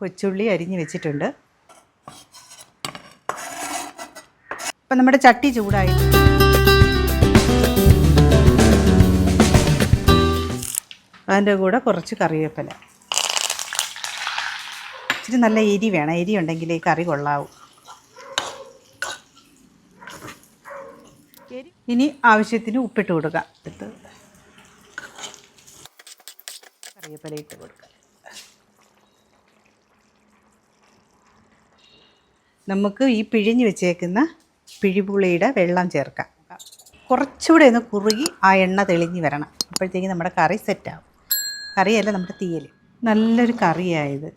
കൊച്ചുള്ളി അരിഞ്ഞ് വെച്ചിട്ടുണ്ട്. അപ്പം നമ്മുടെ ചട്ടി ചൂടായി. അതിന്റെ കൂടെ കുറച്ച് കറിവേപ്പില. ഇച്ചിരി നല്ല എരി വേണം. എരി ഉണ്ടെങ്കിൽ ഈ കറി കൊള്ളാവും. ഇനി ആവശ്യത്തിന് ഉപ്പിട്ട് കൊടുക്കാം. കറിവേപ്പില ഇട്ട് കൊടുക്കാം. നമുക്ക് ഈ പിഴിഞ്ഞ് വെച്ചേക്കുന്ന പിഴിപുളിയുടെ വെള്ളം ചേർക്കാം. കുറച്ചുകൂടെ ഒന്ന് കുറുകി ആ എണ്ണ തെളിഞ്ഞ് വരണം. അപ്പോഴത്തേക്ക് നമ്മുടെ കറി സെറ്റാവും കറിയല്ല നമ്മുടെ തീയൽ നല്ലൊരു കറിയായത്.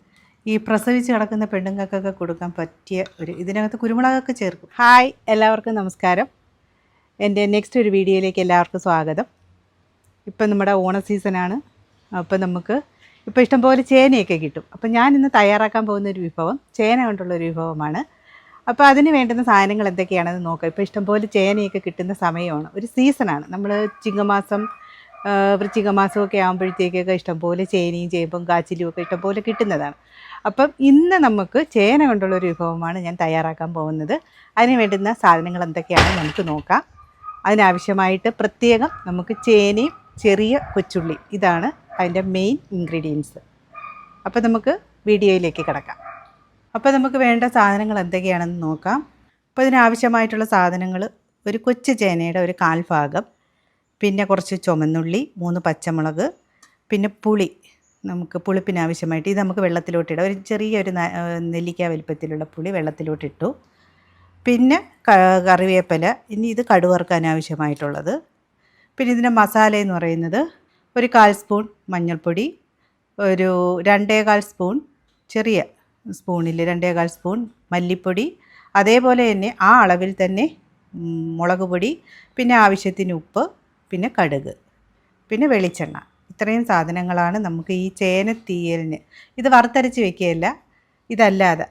ഈ പ്രസവിച്ച് കിടക്കുന്ന പെണ്ണുങ്ങൾക്കൊക്കെ കൊടുക്കാൻ പറ്റിയ ഒരു ഇതിനകത്ത് കുരുമുളകൊക്കെ ചേർക്കും. ഹായ് എല്ലാവർക്കും നമസ്കാരം. എന്റെ നെക്സ്റ്റ് ഒരു വീഡിയോയിലേക്ക് എല്ലാവർക്കും സ്വാഗതം. ഇപ്പം നമ്മുടെ ഓണ സീസണാണ് അപ്പോൾ നമുക്ക് ഇപ്പോൾ ഇഷ്ടംപോലെ ചേനയൊക്കെ കിട്ടും. അപ്പോൾ ഞാൻ ഇന്ന് തയ്യാറാക്കാൻ പോകുന്ന ഒരു വിഭവം ചേന കൊണ്ടുള്ള ഒരു വിഭവമാണ്. അപ്പോൾ അതിന് വേണ്ടുന്ന സാധനങ്ങൾ എന്തൊക്കെയാണെന്ന് നോക്കാം. ഇപ്പോൾ ഇഷ്ടംപോലെ ചേനയൊക്കെ കിട്ടുന്ന സമയമാണ്. ഒരു സീസണാണ് നമ്മൾ ചിങ്ങമാസം വൃശ്ചിക മാസമൊക്കെ ആകുമ്പോഴത്തേക്കൊക്കെ ഇഷ്ടംപോലെ ചേനയും ചേമ്പും കാച്ചിലും ഒക്കെ ഇഷ്ടംപോലെ കിട്ടുന്നതാണ്. അപ്പം ഇന്ന് നമുക്ക് ചേന കൊണ്ടുള്ള ഒരു വിഭവമാണ് ഞാൻ തയ്യാറാക്കാൻ പോകുന്നത്. അതിന് വേണ്ടുന്ന സാധനങ്ങൾ എന്തൊക്കെയാണെന്ന് നമുക്ക് നോക്കാം. അതിനാവശ്യമായിട്ട് പ്രത്യേകം നമുക്ക് ചേനയും ചെറിയ കൊച്ചുള്ളി. ഇതാണ് അതിന്റെ മെയിൻ ഇൻഗ്രീഡിയൻസ് അപ്പോൾ നമുക്ക് വീഡിയോയിലേക്ക് കിടക്കാം. അപ്പോൾ നമുക്ക് വേണ്ട സാധനങ്ങൾ എന്തൊക്കെയാണെന്ന് നോക്കാം. അപ്പോൾ ഇതിനാവശ്യമായിട്ടുള്ള സാധനങ്ങൾ ഒരു കൊച്ചു ചേനയുടെ ഒരു കാൽ ഭാഗം പിന്നെ കുറച്ച് ചുമന്നുള്ളി മൂന്ന് പച്ചമുളക് പിന്നെ പുളി. നമുക്ക് പുളിപ്പിനാവശ്യമായിട്ട് ഇത് നമുക്ക് വെള്ളത്തിലോട്ടിടാം ഒരു ചെറിയൊരു നെല്ലിക്ക വലിപ്പത്തിലുള്ള പുളി വെള്ളത്തിലോട്ടിട്ടു പിന്നെ കറിവേപ്പില ഇനി ഇത് കടുവറുക്കാൻ ആവശ്യമായിട്ടുള്ളത് പിന്നെ ഇതിന്റെ മസാല എന്ന് പറയുന്നത് ഒരു കാൽ സ്പൂൺ മഞ്ഞൾപ്പൊടി ഒരു രണ്ടേകാൽ സ്പൂൺ ചെറിയ സ്പൂണിൽ രണ്ടേകാൽ സ്പൂൺ മല്ലിപ്പൊടി അതേപോലെ തന്നെ ആ അളവിൽ തന്നെ മുളക് പൊടി പിന്നെ ആവശ്യത്തിന് ഉപ്പ് പിന്നെ കടുക് പിന്നെ വെളിച്ചെണ്ണ. ഇത്രയും സാധനങ്ങളാണ് നമുക്ക് ഈ ചേനത്തീയലിന്. ഇത് വറുത്തരച്ച് വെക്കുകയല്ല ഇതല്ലാതെ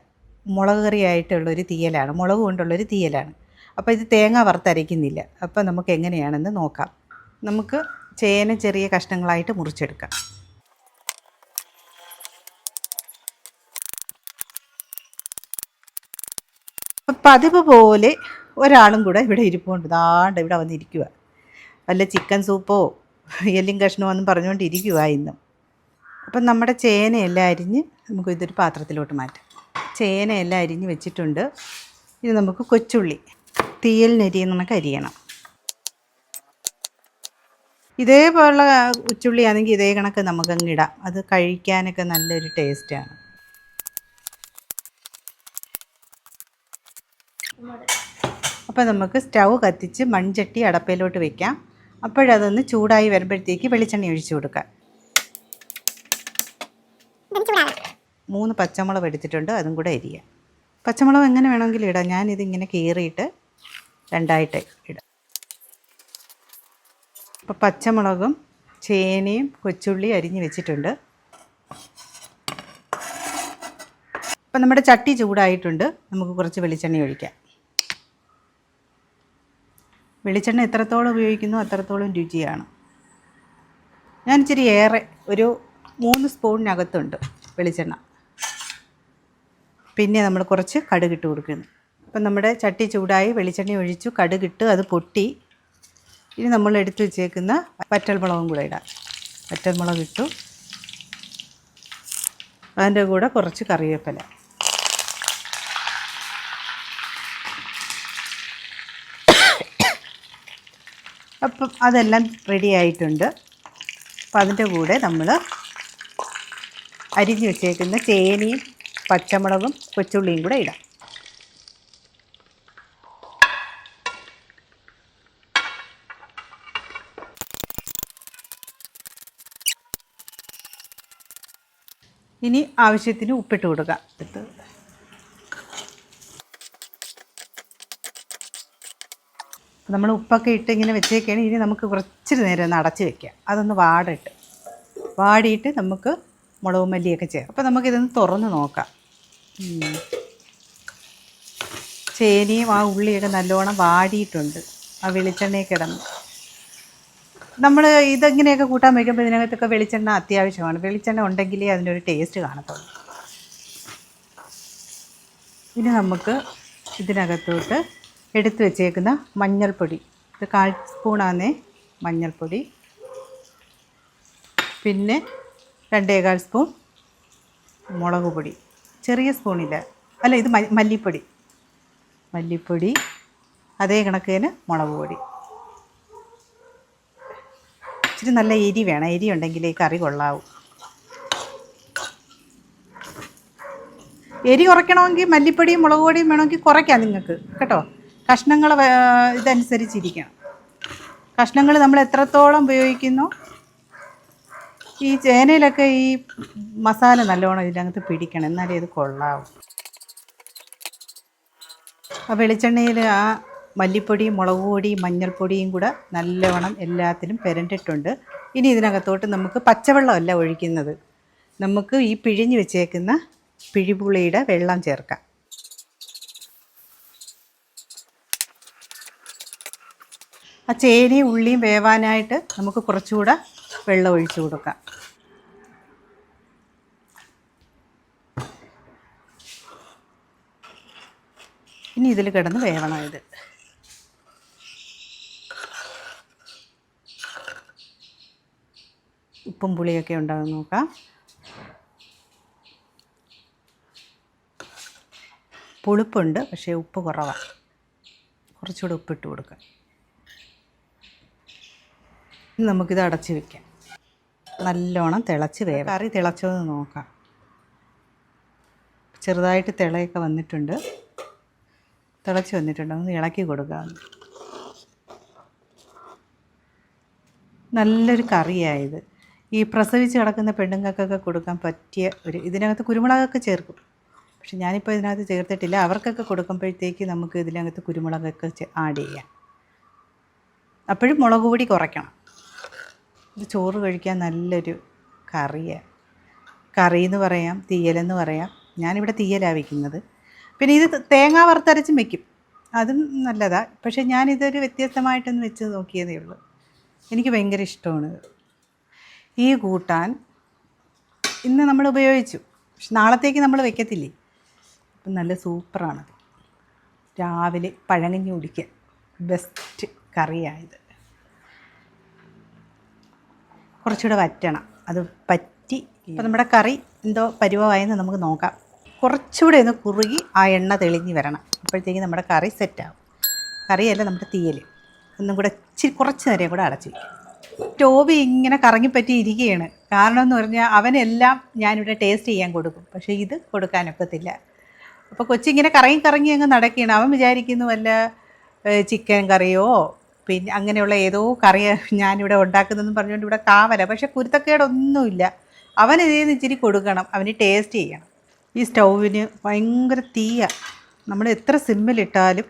മുളക് കറിയായിട്ടുള്ളൊരു തീയലാണ് മുളക് കൊണ്ടുള്ളൊരു തീയലാണ്. അപ്പോൾ ഇത് തേങ്ങ വറുത്തരയ്ക്കുന്നില്ല. അപ്പോൾ നമുക്ക് എങ്ങനെയാണെന്ന് നോക്കാം. നമുക്ക് ചേന ചെറിയ കഷ്ണങ്ങളായിട്ട് മുറിച്ചെടുക്കാം. പതിവ് പോലെ ഒരാളും കൂടെ ഇവിടെ ഇരിപ്പുണ്ട്. ദാണ്ട് ഇവിടെ വന്നിരിക്കുക വല്ല ചിക്കൻ സൂപ്പോ എല്ലും കഷ്ണമോ എന്നും പറഞ്ഞുകൊണ്ടിരിക്കുക ഇന്നും അപ്പം നമ്മുടെ ചേനയെല്ലാം അരിഞ്ഞ് നമുക്ക് ഇതൊരു പാത്രത്തിലോട്ട് മാറ്റാം. ചേനയെല്ലാം അരിഞ്ഞ് വെച്ചിട്ടുണ്ട്. ഇനി നമുക്ക് കൊച്ചുള്ളി തീയലിനരിയുന്ന കണക്ക് അരിയണം. ഇതേപോലുള്ള ഉച്ചുള്ളി ആണെങ്കിൽ ഇതേ കണക്ക് നമുക്കങ്ങിടാം അത് കഴിക്കാനൊക്കെ നല്ലൊരു ടേസ്റ്റാണ് അപ്പോൾ നമുക്ക് സ്റ്റൗ കത്തിച്ച് മൺചട്ടി അടപ്പയിലോട്ട് വെക്കാം. അപ്പോഴതൊന്ന് ചൂടായി വരുമ്പോഴത്തേക്ക് വെളിച്ചെണ്ണ ഒഴിച്ചു കൊടുക്കാം മൂന്ന് പച്ചമുളക് എടുത്തിട്ടുണ്ട് അതും കൂടെ അരിയാം. പച്ചമുളക് എങ്ങനെ വേണമെങ്കിലും ഇടാം. ഞാനിതിങ്ങനെ കീറിയിട്ട് രണ്ടായിട്ട് ഇടാം. അപ്പോൾ പച്ചമുളകും ചേനയും കൊച്ചുള്ളി അരിഞ്ഞ് വെച്ചിട്ടുണ്ട്. അപ്പം നമ്മുടെ ചട്ടി ചൂടായിട്ടുണ്ട്. നമുക്ക് കുറച്ച് വെളിച്ചെണ്ണ ഒഴിക്കാം. വെളിച്ചെണ്ണ എത്രത്തോളം ഉപയോഗിക്കുന്നു അത്രത്തോളം രുചിയാണ്. ഞാൻ ഇച്ചിരി ഏറെ ഒരു മൂന്ന് സ്പൂണിനകത്തുണ്ട് വെളിച്ചെണ്ണ. പിന്നെ നമ്മൾ കുറച്ച് കടുകിട്ട് കൊടുക്കുന്നു. അപ്പം നമ്മുടെ ചട്ടി ചൂടായി വെളിച്ചെണ്ണ ഒഴിച്ചു കടുകിട്ട് അത് പൊട്ടി. ഇനി നമ്മൾ എടുത്ത് വെച്ചേക്കുന്ന വറ്റൽമുളകും കൂടെ ഇടാം. വറ്റൽമുളക് ഇട്ടു. അതിന്റെ കൂടെ കുറച്ച് കറിവേപ്പില. അപ്പം അതെല്ലാം റെഡി ആയിട്ടുണ്ട്. അപ്പം അതിന്റെ കൂടെ നമ്മൾ അരിഞ്ഞു വെച്ചേക്കുന്ന ചേനയും പച്ചമുളകും കൊച്ചുള്ളിയും കൂടെ ഇടാം. ഇനി ആവശ്യത്തിന് ഉപ്പിട്ട് കൊടുക്കാം. നമ്മൾ ഉപ്പൊക്കെ ഇട്ട് ഇങ്ങനെ വെച്ചേക്കാണ്. ഇനി നമുക്ക് കുറച്ച് നേരം ഒന്ന് അടച്ച് വെക്കാം അതൊന്ന് വാടിട്ട് വാടിയിട്ട് നമുക്ക് മുളക് മല്ലിയൊക്കെ ചേർക്കാം. അപ്പോൾ നമുക്കിതൊന്ന് തുറന്ന് നോക്കാം. ചേനയും ആ ഉള്ളിയൊക്കെ നല്ലോണം വാടിയിട്ടുണ്ട്. ആ വെളിച്ചെണ്ണയിൽ കിടന്ന്. നമ്മൾ ഇതെങ്ങനെയൊക്കെ കൂട്ടാൻ വയ്ക്കുമ്പോൾ ഇതിനകത്തൊക്കെ വെളിച്ചെണ്ണ അത്യാവശ്യമാണ്. വെളിച്ചെണ്ണ ഉണ്ടെങ്കിലേ അതിന്റെ ഒരു ടേസ്റ്റ് കാണത്തുള്ളൂ. ഇനി നമുക്ക് ഇതിനകത്തോട്ട് എടുത്തു വെച്ചേക്കുന്ന മഞ്ഞൾപ്പൊടി. ഇത് കാൽ സ്പൂണാന്നേ മഞ്ഞൾപ്പൊടി. പിന്നെ രണ്ടേകാൽ സ്പൂൺ മുളക് പൊടി. ചെറിയ സ്പൂണില്ല അല്ല ഇത് മല്ലിപ്പൊടി. മല്ലിപ്പൊടി അതേ കണക്കിന് മുളക് പൊടി. ഇച്ചിരി നല്ല എരി വേണം. എരി ഉണ്ടെങ്കിൽ ഈ കറി കൊള്ളാവും. എരി കുറയ്ക്കണമെങ്കിൽ മല്ലിപ്പൊടിയും മുളക് പൊടിയും വേണമെങ്കിൽ കുറയ്ക്കാം നിങ്ങൾക്ക്. കേട്ടോ? കഷ്ണങ്ങൾ ഇതനുസരിച്ചിരിക്കണം. കഷ്ണങ്ങൾ നമ്മൾ എത്രത്തോളം ഉപയോഗിക്കുന്നു? ഈ ചേനയിലൊക്കെ ഈ മസാല നല്ലോണം ഇതിനകത്ത് പിടിക്കണം എന്നാലേ ഇത് കൊള്ളാവും. ആ വെളിച്ചെണ്ണയിൽ ആ മല്ലിപ്പൊടിയും മുളക് പൊടിയും മഞ്ഞൾപ്പൊടിയും കൂടെ നല്ലവണ്ണം എല്ലാത്തിലും പെരണ്ടിട്ടുണ്ട്. ഇനി ഇതിനകത്തോട്ട് നമുക്ക് പച്ചവെള്ളമല്ല ഒഴിക്കുന്നത്. നമുക്ക് ഈ പിഴിഞ്ഞ് വെച്ചേക്കുന്ന പിഴിപുളിയുടെ വെള്ളം ചേർക്കാം. ആ ചേനയും ഉള്ളിയും വേവാനായിട്ട് നമുക്ക് കുറച്ചുകൂടെ വെള്ളം ഒഴിച്ചു കൊടുക്കാം. ഇനി ഇതിൽ കിടന്ന് വേവണം ഇത്. ഉപ്പും പുളിയൊക്കെ ഉണ്ടാകും നോക്കാം. പുളിപ്പുണ്ട് പക്ഷേ ഉപ്പ് കുറവാണ് കുറച്ചുകൂടെ ഉപ്പിട്ട് കൊടുക്കാം. നമുക്കിത് അടച്ച് വെക്കാം. നല്ലോണം തിളച്ച് വേവ് കറി തിളച്ചതെന്ന് നോക്കാം. ചെറുതായിട്ട് തിളയൊക്കെ വന്നിട്ടുണ്ട്. തിളച്ച് വന്നിട്ടുണ്ട്. ഒന്ന് ഇളക്കി കൊടുക്കാം നല്ലൊരു കറിയായത്. ഈ പ്രസവിച്ച് കിടക്കുന്ന പെണ്ണുങ്ങൾക്കൊക്കെ കൊടുക്കാൻ പറ്റിയ ഒരു ഇതിനകത്ത് കുരുമുളകൊക്കെ ചേർക്കും. പക്ഷെ ഞാനിപ്പോൾ ഇതിനകത്ത് ചേർത്തിട്ടില്ല. അവർക്കൊക്കെ കൊടുക്കുമ്പോഴത്തേക്ക് നമുക്ക് ഇതിനകത്ത് കുരുമുളകൊക്കെ ആഡ് ചെയ്യാം. അപ്പോഴും മുളക് പൊടി കുറയ്ക്കണം. ഇത് ചോറ് കഴിക്കാൻ നല്ലൊരു കറിയാണ് കറി എന്ന് പറയാം തീയലെന്ന് പറയാം. ഞാനിവിടെ തീയലാണ് വയ്ക്കുന്നത് പിന്നെ ഇത് തേങ്ങ വറുത്തരച്ചും വെക്കും. അതും നല്ലതാണ് പക്ഷേ ഞാനിതൊരു വ്യത്യസ്തമായിട്ടൊന്ന് വെച്ച് നോക്കിയതേ ഉള്ളൂ. എനിക്ക് ഭയങ്കര ഇഷ്ടമാണ് ഈ കൂട്ടാൻ ഇന്ന് നമ്മൾ ഉപയോഗിച്ചു. പക്ഷെ നാളത്തേക്ക് നമ്മൾ വെക്കത്തില്ലേ? അപ്പം നല്ല സൂപ്പറാണ് രാവിലെ പഴങ്കഞ്ഞി കുടിക്കാൻ ബെസ്റ്റ് കറിയായത് കുറച്ചുകൂടെ വറ്റണം. അത് പറ്റി. ഇപ്പം നമ്മുടെ കറി എന്തോ പരുവമായെന്ന് നമുക്ക് നോക്കാം. കുറച്ചുകൂടെ ഒന്ന് കുറുകി ആ എണ്ണ തെളിഞ്ഞ് വരണം. അപ്പോഴത്തേക്ക് നമ്മുടെ കറി സെറ്റാവും കറിയല്ല നമ്മുടെ തീയൽ ഒന്നും കൂടെ ഇച്ചിരി കുറച്ച് നേരം കൂടെ അടച്ചു ടോബി ഇങ്ങനെ കറങ്ങിപ്പറ്റി ഇരിക്കുകയാണ് കാരണം എന്ന് പറഞ്ഞാൽ അവനെല്ലാം ഞാനിവിടെ ടേസ്റ്റ് ചെയ്യാൻ കൊടുക്കും. പക്ഷേ ഇത് കൊടുക്കാനൊക്കത്തില്ല. അപ്പോൾ കൊച്ചിങ്ങനെ കറങ്ങി കറങ്ങി അങ്ങ് നടക്കുകയാണ്. അവൻ വിചാരിക്കുന്നു വല്ല ചിക്കൻ കറിയോ പിന്നെ അങ്ങനെയുള്ള ഏതോ കറി ഞാനിവിടെ ഉണ്ടാക്കുന്നതെന്ന് പറഞ്ഞുകൊണ്ട് ഇവിടെ കാവല. പക്ഷെ കുരുത്തക്കേടൊന്നുമില്ല. അവൻ ഇതിൽ ഇച്ചിരി കൊടുക്കണം. അവന് ടേസ്റ്റ് ചെയ്യണം. ഈ സ്റ്റൗവിന് ഭയങ്കര തീയ. നമ്മൾ എത്ര സിമ്മിലിട്ടാലും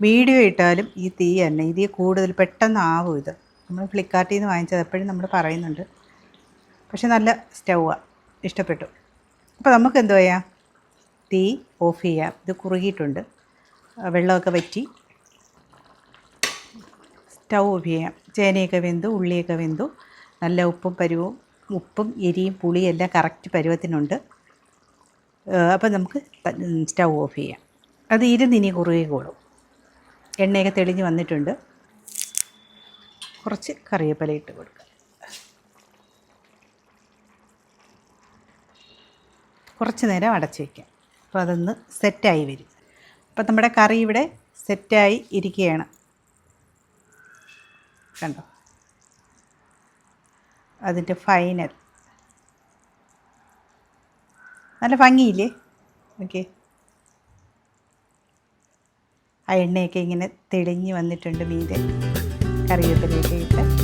മീഡിയം ഇട്ടാലും ഈ തീ തന്നെ. ഇതിൽ കൂടുതൽ പെട്ടെന്ന് ആവും ഇത്. നമ്മൾ ഫ്ലിപ്കാർട്ടിൽ നിന്ന് വാങ്ങിച്ചത് എപ്പോഴും നമ്മൾ പറയുന്നുണ്ട്. പക്ഷെ നല്ല സ്റ്റൗവാണ് ഇഷ്ടപ്പെട്ടു. അപ്പോൾ നമുക്ക് എന്തോ ചെയ്യാം? തീ ഓഫ് ചെയ്യാം. ഇത് കുറുകിയിട്ടുണ്ട്. വെള്ളമൊക്കെ വറ്റി സ്റ്റൗ ചെയ്യാം. ചേനയൊക്കെ വെന്തു ഉള്ളിയൊക്കെ വെന്തു. നല്ല ഉപ്പും പരുവും ഉപ്പും എരിയും പുളിയും എല്ലാം കറക്റ്റ് പരുവത്തിനുണ്ട്. അപ്പം നമുക്ക് സ്റ്റൗ ഓഫ് ചെയ്യാം. അത് ഇരുന്നിനി കൂടും. എണ്ണയൊക്കെ തെളിഞ്ഞ് വന്നിട്ടുണ്ട്. കുറച്ച് കറിവേപ്പില ഇട്ട് കൊടുക്കാം. കുറച്ച് നേരം അടച്ച് വയ്ക്കാം. അപ്പോൾ അതൊന്ന് സെറ്റായി വരും. അപ്പോൾ നമ്മുടെ കറി ഇവിടെ സെറ്റായി ഇരിക്കുകയാണ്. കണ്ടോ? അതിന്റെ ഫൈനൽ നല്ല ഭംഗിയില്ലേ? ഓക്കെ ആ എണ്ണയൊക്കെ ഇങ്ങനെ തെളിഞ്ഞ് വന്നിട്ടുണ്ട് മീതെ. കറിവേപ്പിലയൊക്കെ ഇട്ട്.